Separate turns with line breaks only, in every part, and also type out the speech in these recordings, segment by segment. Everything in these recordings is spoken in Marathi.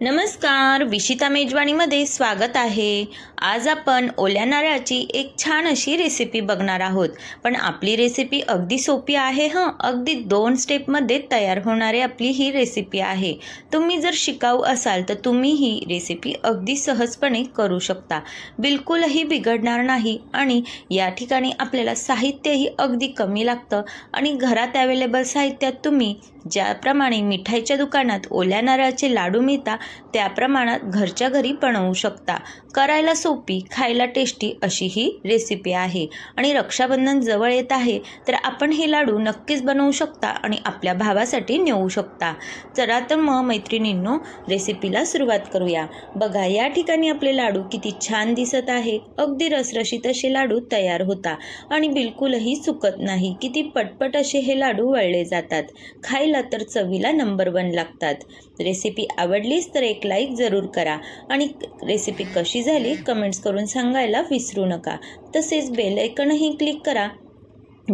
नमस्कार विशिता मेजवानीमध्ये स्वागत आहे. आज आपण ओल्या नारळाची एक छान अशी रेसिपी बघणार आहोत. पण आपली रेसिपी अगदी सोपी आहे हं? अगदी दोन स्टेपमध्ये तयार होणारी आपली ही रेसिपी आहे. तुम्ही जर शिकाऊ असाल तर तुम्ही ही रेसिपी अगदी सहजपणे करू शकता. बिलकुलही बिघडणार नाही आणि या ठिकाणी आपल्याला साहित्यही अगदी कमी लागतं आणि घरात अवेलेबल साहित्यात तुम्ही ज्याप्रमाणे मिठाईच्या दुकानात ओल्या नारळाचे लाडू मिळतात त्या प्रमाणात घरच्या घरी बनवू शकता. करायला सोपी खायला टेस्टी अशी ही रेसिपी आहे. आणि रक्षाबंधन जवळ येत आहे तर आपण हे लाडू नक्कीच बनवू शकता आणि आपल्या भावासाठी नेऊ शकता. चला तर मग मैत्रिणींनो रेसिपीला सुरुवात करूया. बघा या ठिकाणी आपले लाडू किती छान दिसत आहे. अगदी रसरशीत असे लाडू तयार होता आणि बिलकुलही चुकत नाही. किती पटपट असे हे लाडू वळले जातात. खायला तर चवीला नंबर वन लागतात. रेसिपी आवडलीच तर एक लाईक जरूर करा. आणि रेसिपी कशी झाली कमेंट्स करून सांगायला विसरू नका. तसेच बेल क्लिक करा.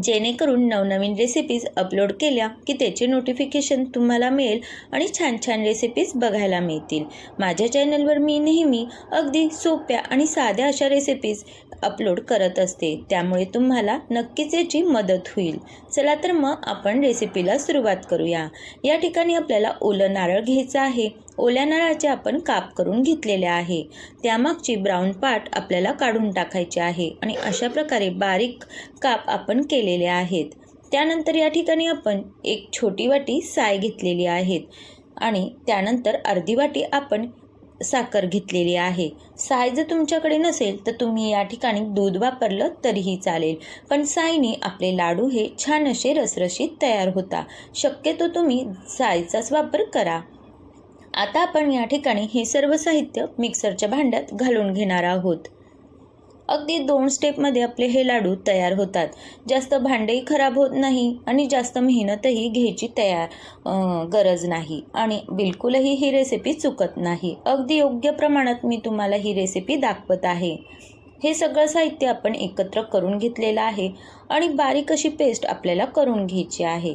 जेणेकरून नवनवीन रेसिपीज अपलोड केल्या की त्याचे नोटिफिकेशन तुम्हाला मिळेल आणि छान छान रेसिपीज बघायला मिळतील. माझ्या चॅनलवर मी नेहमी अगदी सोप्या आणि साध्या अशा रेसिपीज अपलोड करत असते. त्यामुळे तुम्हाला नक्कीच याची मदत होईल. चला तर मग आपण रेसिपीला सुरुवात करूया. या ठिकाणी आपल्याला ओलं नारळ घ्यायचं आहे. ओल्या नारळाचे आपण काप करून घेतलेले आहे. त्यामागची ब्राऊन पार्ट आपल्याला काढून टाकायचे आहे आणि अशा प्रकारे बारीक काप आपण केलेले आहेत. त्यानंतर या ठिकाणी आपण एक छोटी वाटी साय घेतलेली आहेत आणि त्यानंतर अर्धी वाटी आपण साखर घेतलेली आहे. साय जर तुमच्याकडे नसेल तर तुम्ही या ठिकाणी दूध वापरलं तरीही चालेल. पण सायने आपले लाडू हे छान असे रसरशीत तयार होता. शक्यतो तुम्ही सायचाच वापर करा. आता आपण या ठिकाणी हे सर्व साहित्य मिक्सरच्या भांड्यात घालून घेणार आहोत. अगदी दोन स्टेपमध्ये आपले हे लाडू तयार होतात. जास्त भांडेही खराब होत नाही आणि जास्त मेहनतही घ्यायची तयार गरज नाही आणि बिलकुलही ही रेसिपी चुकत नाही. अगदी योग्य प्रमाणात मी तुम्हाला ही रेसिपी दाखवत आहे. हे सगळं साहित्य आपण एकत्र करून घेतलेलं आहे आणि बारीक अशी पेस्ट आपल्याला करून घ्यायची आहे.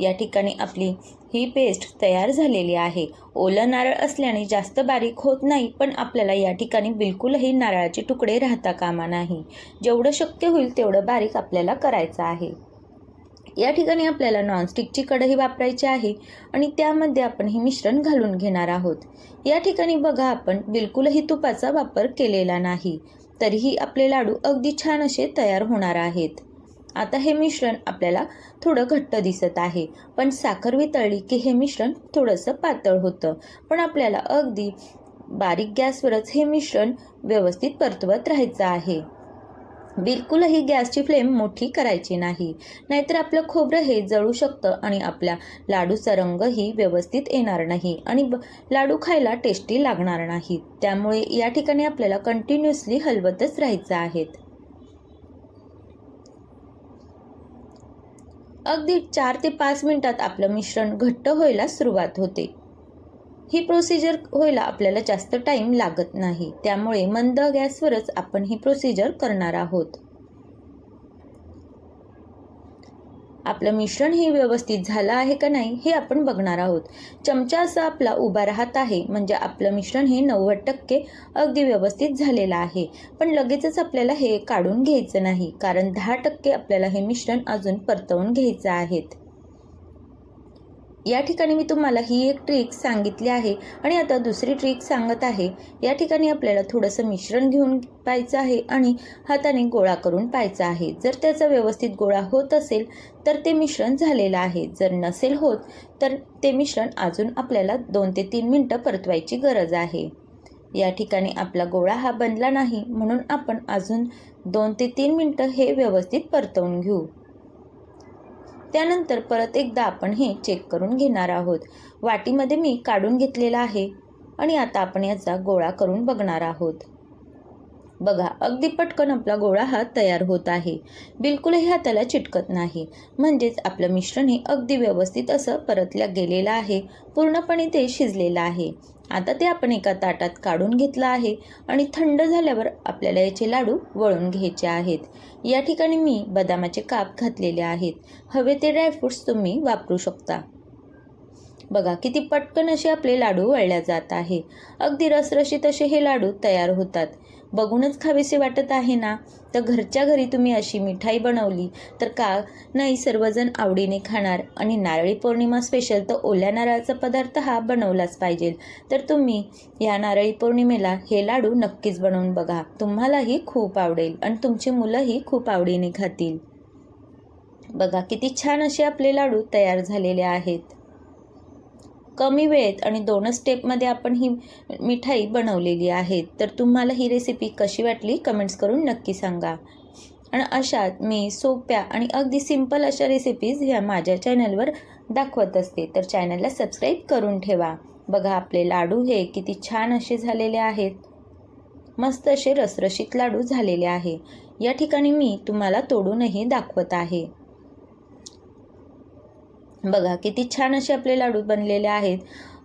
या ठिकाणी आपली ही पेस्ट तयार झालेली आहे. ओलं नारळ असल्याने जास्त बारीक होत नाही पण आपल्याला या ठिकाणी बिलकुलही नारळाचे तुकडे राहता कामा नाही. जेवढं शक्य होईल तेवढं बारीक आपल्याला करायचं आहे. या ठिकाणी आपल्याला नॉनस्टिकची कढई वापरायची आहे आणि त्यामध्ये आपण हे मिश्रण घालून घेणार आहोत. या ठिकाणी बघा आपण बिलकुलही तुपाचा वापर केलेला नाही. तरीही आपले लाडू अगदी छान असे तयार होणार आहेत. आता हे मिश्रण आपल्याला थोडं घट्ट दिसत आहे. पण साखर वितळली की हे मिश्रण थोडंसं पातळ होतं. पण आपल्याला अगदी बारीक गॅसवरच हे मिश्रण व्यवस्थित परतवत राहायचं आहे. बिलकुलही गॅसची फ्लेम मोठी करायची नाही. नाहीतर आपलं खोबरं हे जळू शकतं आणि आपल्या लाडूचा रंगही व्यवस्थित येणार नाही आणि ब लाडू खायला टेस्टी लागणार नाही. त्यामुळे या ठिकाणी आपल्याला कंटिन्युअसली हलवतच राहायचं आहेत अगदी चार ते पाच मिनटात आपलं मिश्रण घट्ट व्हायला सुरुवात होते. ही प्रोसिजर व्हायला आपल्याला जास्त टाईम लागत नाही. त्यामुळे मंद गॅसवरच आपण ही प्रोसिजर करणार आहोत. आपलं मिश्रण हे व्यवस्थित झालं आहे का नाही हे आपण बघणार आहोत. चमचा असा आपला उभा राहत आहे म्हणजे आपलं मिश्रण हे नव्वद टक्के अगदी व्यवस्थित झालेलं आहे. पण लगेचच आपल्याला हे काढून घ्यायचं नाही कारण दहा टक्के आपल्याला हे मिश्रण अजून परतवून घ्यायचं आहेत. या ठिकाणी मी तुम्हाला ही एक ट्रिक सांगितली आहे आणि आता दुसरी ट्रिक सांगत आहे. या ठिकाणी आपल्याला थोडंसं मिश्रण घेऊन पाहायचं आहे आणि हाताने गोळा करून पाहायचा आहे. जर त्याचा व्यवस्थित गोळा होत असेल तर ते मिश्रण झालेलं आहे. जर नसेल होत तर ते मिश्रण अजून आपल्याला दोन ते तीन मिनटं परतवायची गरज आहे. या ठिकाणी आपला गोळा हा बनला नाही म्हणून आपण अजून दोन ते तीन मिनटं हे व्यवस्थित परतवून घेऊ. त्यानंतर परत एकदा आपण हे चेक करून घेणार आहोत. वाटीमध्ये मी काढून घेतलेला आहे आणि आता आपण याचा गोळा करून बघणार आहोत. बघा अगदी पटकन आपला गोळा हा तयार होत आहे. बिलकुलही हाताला चिटकत नाही. म्हणजेच आपलं मिश्रण हे अगदी व्यवस्थित असं परतल्या गेलेलं आहे. पूर्णपणे ते शिजलेलं आहे. आता ते आपण एका ताटात काढून घेतलं आहे आणि थंड झाल्यावर आपल्याला याचे लाडू वळून घ्यायचे आहेत. या ठिकाणी मी बदामाचे काप घातलेले आहेत. हवे ते ड्रायफ्रूट्स तुम्ही वापरू शकता. बघा किती पटकन असे आपले लाडू वळल्या जात आहे. अगदी रसरशीत असे हे लाडू तयार होतात. बघूनच खावेसे वाटत आहे ना? तर घरच्या घरी तुम्ही अशी मिठाई बनवली तर का नाही सर्वजण आवडीने खाणार? आणि नारळी पौर्णिमा स्पेशल तर ओल्या नारळाचा पदार्थ हा बनवलाच पाहिजे. तर तुम्ही या नारळी पौर्णिमेला हे लाडू नक्कीच बनवून बघा. तुम्हालाही खूप आवडेल आणि तुमची मुलंही खूप आवडीने खातील. बघा किती छान असे आपले लाडू तयार झालेले आहेत. कमी वेळेत आणि दोनच स्टेपमध्ये आपण ही मिठाई बनवलेली आहे. तर तुम्हाला ही रेसिपी कशी वाटली? कमेंट्स करून नक्की सांगा. आणि अशात मी सोप्या आणि अगदी सिंपल अशा रेसिपीज ह्या माझ्या चॅनलवर दाखवत असते. तर चॅनलला सबस्क्राईब करून ठेवा. बघा आपले लाडू हे किती छान असे झालेले आहेत. मस्त असे रसरशीत लाडू झालेले आहे. या ठिकाणी मी तुम्हाला तोडूनही दाखवत आहे. बघा किती छान असे आपले लाडू बनलेले आहेत.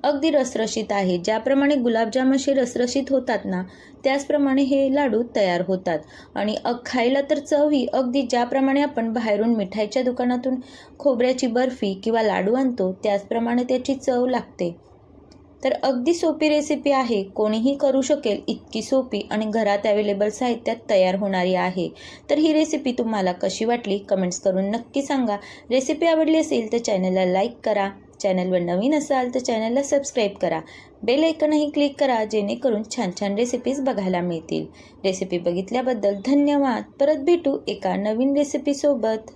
अगदी रसरशीत आहे ज्याप्रमाणे गुलाबजाम असे रसरशीत होतात ना त्याचप्रमाणे हे लाडू तयार होतात. आणि अ खायला तर चव ही अगदी ज्याप्रमाणे आपण बाहेरून मिठाईच्या दुकानातून खोबऱ्याची बर्फी किंवा लाडू आणतो त्याचप्रमाणे त्याची चव लागते. तर अगदी सोपी रेसिपी आहे. कोणीही करू शकेल इतकी सोपी आणि घरात अवेलेबल साहित्यात तयार होणारी आहे. तर ही रेसिपी तुम्हाला कशी वाटली? कमेंट्स करून नक्की सांगा. रेसिपी आवडली असेल तर चॅनलला लाईक करा. चॅनलवर नवीन असाल तर चॅनलला सबस्क्राईब करा. बेल ऐकनही क्लिक करा जेणेकरून छान छान रेसिपीज बघायला मिळतील. रेसिपी बघितल्याबद्दल धन्यवाद. परत भेटू एका नवीन रेसिपीसोबत